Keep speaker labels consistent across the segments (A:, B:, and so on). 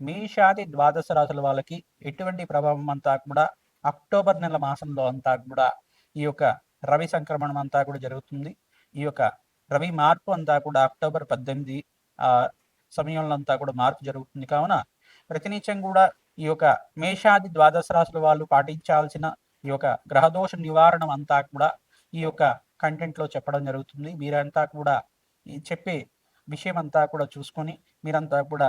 A: మేషాది ద్వాదశ రాశుల వాళ్ళకి ఎటువంటి ప్రభావం అంతా కూడా అక్టోబర్ నెల మాసంలో అంతా కూడా ఈ యొక్క రవి సంక్రమణం అంతా కూడా జరుగుతుంది. ఈ యొక్క రవి మార్పు అంతా కూడా అక్టోబర్ పద్దెనిమిది ఆ సమయంలో అంతా కూడా మార్పు జరుగుతుంది. కావున ప్రతినిత్యం కూడా ఈ యొక్క మేషాది ద్వాదశ రాశుల వాళ్ళు పాటించాల్సిన ఈ యొక్క గ్రహదోష నివారణ అంతా కూడా ఈ యొక్క కంటెంట్లో చెప్పడం జరుగుతుంది. మీరంతా కూడా చెప్పే విషయం అంతా కూడా చూసుకొని మీరంతా కూడా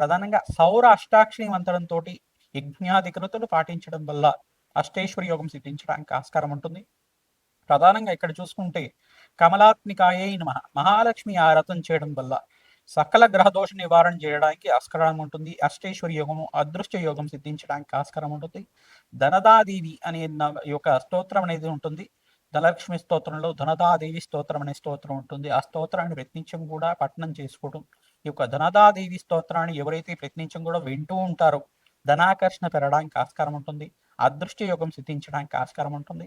A: ప్రధానంగా సౌర అష్టాక్షరి మంత్రంతో యజ్ఞాధికృతులు పాటించడం వల్ల అష్టేశ్వరి యోగం సిద్ధించడానికి ఆస్కారం ఉంటుంది. ప్రధానంగా ఇక్కడ చూసుకుంటే కమలాత్మికాయే మహా మహాలక్ష్మి ఆరాధన చేయడం వల్ల సకల గ్రహ దోష నివారణ చేయడానికి ఆస్కారం ఉంటుంది. అష్టేశ్వరి యోగము అదృష్ట యోగం సిద్ధించడానికి ఆస్కారం ఉంటుంది. ధనదాదేవి అనే యొక్క స్తోత్రం అనేది ఉంటుంది. ధనలక్ష్మి స్తోత్రంలో ధనదాదేవి స్తోత్రం అనే స్తోత్రం ఉంటుంది. ఆ స్తోత్రాన్ని ప్రయత్నించడం కూడా పఠనం చేసుకోవడం ఈ యొక్క ధనదాదేవి స్తోత్రాన్ని ఎవరైతే ప్రయత్నించం కూడా వింటూ ఉంటారో ధనాకర్షణ పెరగడానికి ఆస్కారం ఉంటుంది. అదృష్ట యోగం సిద్ధించడానికి ఆస్కారం ఉంటుంది.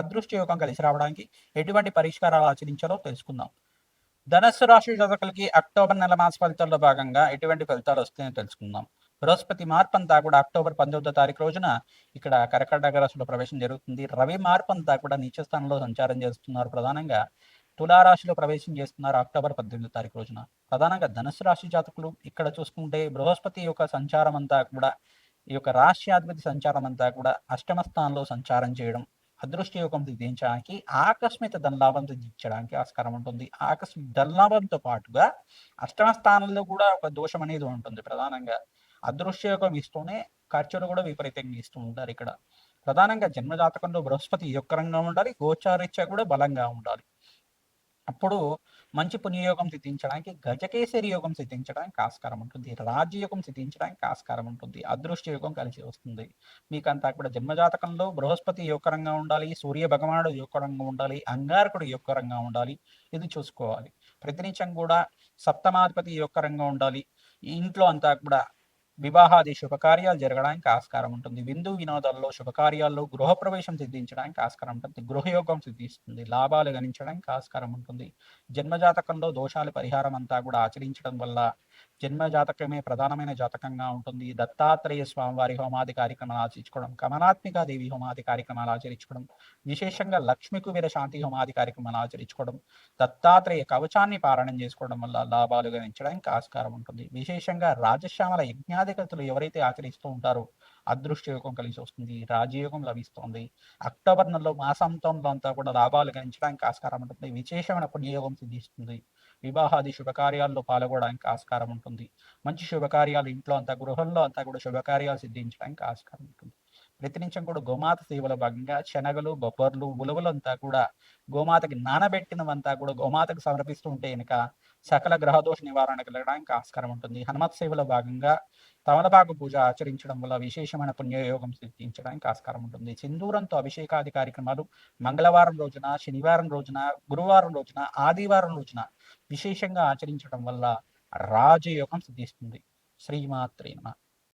A: అదృష్ట యోగం కలిసి రావడానికి ఎటువంటి పరిష్కారాలు ఆచరించాలో తెలుసుకుందాం. ధనస్సు రాశి జాతకులకి అక్టోబర్ నెల మాస ఫలితాల్లో భాగంగా ఎటువంటి ఫలితాలు వస్తాయో తెలుసుకుందాం. బృహస్పతి మార్పు అంతా కూడా అక్టోబర్ పంతొమ్మిదో తారీఖు రోజున ఇక్కడ కర్కటక రాశిలో ప్రవేశం జరుగుతుంది. రవి మార్పు అంతా కూడా నీచస్థానంలో సంచారం చేస్తున్నారు ప్రధానంగా. తులారాశిలో ప్రవేశం చేస్తున్నారు అక్టోబర్ పద్దెనిమిదో తారీఖు రోజున. ప్రధానంగా ధనుసు రాశి జాతకులు ఇక్కడ చూసుకుంటే బృహస్పతి యొక్క సంచారం అంతా కూడా ఈ యొక్క రాష్ట్రాధిపతి సంచారం అంతా కూడా అష్టమ స్థానంలో సంచారం చేయడం అదృష్ట యోగం సిద్ధించడానికి ఆకస్మిక ధనలాభం సిద్ధించడానికి ఆస్కారం ఉంటుంది. ఆకస్మిక ధనలాభంతో పాటుగా అష్టమ స్థానంలో కూడా ఒక దోషం అనేది ఉంటుంది ప్రధానంగా. అదృష్ట యోగం ఇస్తూనే ఖర్చులు కూడా విపరీతంగా ఇస్తూ ఉంటారు ఇక్కడ. ప్రధానంగా జన్మజాతకంలో బృహస్పతి యొక్క యొక్కరంగా ఉండాలి గోచారీత్యా కూడా బలంగా ఉండాలి. అప్పుడు మంచి పుణ్యయోగం సిద్ధించడానికి గజకేసరి యోగం సిద్ధించడానికి ఆస్కారం ఉంటుంది. రాజ్యయోగం సిద్ధించడానికి ఆస్కారం ఉంటుంది. అదృష్ట యోగం కలిసి వస్తుంది. మీకు అంతా కూడా జన్మజాతకంలో బృహస్పతి యోగరంగా ఉండాలి సూర్య భగవానుడు యోగరంగా ఉండాలి అంగారకుడు యోగరంగా ఉండాలి. ఇది చూసుకోవాలి. ప్రతినిత్యం కూడా సప్తమాధిపతి యోగరంగా ఉండాలి. ఇంట్లో అంతా కూడా వివాహాది శుభకార్యాలు జరగడానికి ఆస్కారం ఉంటుంది. విందు వినోదాల్లో శుభకార్యాల్లో గృహప్రవేశం సిద్ధించడానికి ఆస్కారం ఉంటుంది. గృహయోగం సిద్ధిస్తుంది. లాభాలు గణించడానికి ఆస్కారం ఉంటుంది. జన్మజాతకంలో దోషాల పరిహారం అంతా కూడా ఆచరించడం వల్ల జన్మ జాతకమే ప్రధానమైన జాతకంగా ఉంటుంది. దత్తాత్రేయ స్వామివారి హోమాది కార్యక్రమాలు ఆచరించుకోవడం కమలాత్మిక దేవి హోమాది కార్యక్రమాలు ఆచరించుకోవడం విశేషంగా లక్ష్మీ కుబేర శాంతి హోమాది కార్యక్రమాలు ఆచరించుకోవడం దత్తాత్రేయ కవచాన్ని పారాయణం చేసుకోవడం వల్ల లాభాలు గణించడానికి ఆస్కారం ఉంటుంది. విశేషంగా రాజశ్యామల యజ్ఞాధికతులు ఎవరైతే ఆచరిస్తూ ఉంటారో అదృష్ట యోగం కలిసి వస్తుంది రాజయోగం లభిస్తుంది. అక్టోబర్ నెలలో మాసాంతంలో అంతా కూడా లాభాలు గణించడానికి ఆస్కారం ఉంటుంది. విశేషమైన పుణ్యయోగం సిద్ధిస్తుంది. వివాహాది శుభకార్యాల్లో పాల్గొనడానికి ఆస్కారం ఉంటుంది. మంచి శుభకార్యాలు ఇంట్లో అంతా గృహంలో అంతా కూడా శుభకార్యాలు సిద్ధించడానికి ఆస్కారం ఉంటుంది. ప్రతినిత్యం కూడా గోమాత సేవలో భాగంగా శనగలు బొబ్బర్లు ఉలవలు అంతా కూడా గోమాతకి నానబెట్టినవంతా కూడా గోమాతకు సమర్పిస్తూ ఉంటే కనుక సకల గ్రహదోష నివారణ కలగడానికి ఆస్కారం ఉంటుంది. హనుమత్ సేవలో భాగంగా తమలపాకు పూజ ఆచరించడం వల్ల విశేషమైన పుణ్యయోగం సిద్ధించడానికి ఆస్కారం ఉంటుంది. సింధూరంతో అభిషేకాది కార్యక్రమాలు మంగళవారం రోజున శనివారం రోజున గురువారం రోజున ఆదివారం రోజున విశేషంగా ఆచరించడం వల్ల రాజయోగం సిద్ధిస్తుంది. శ్రీమాత్రే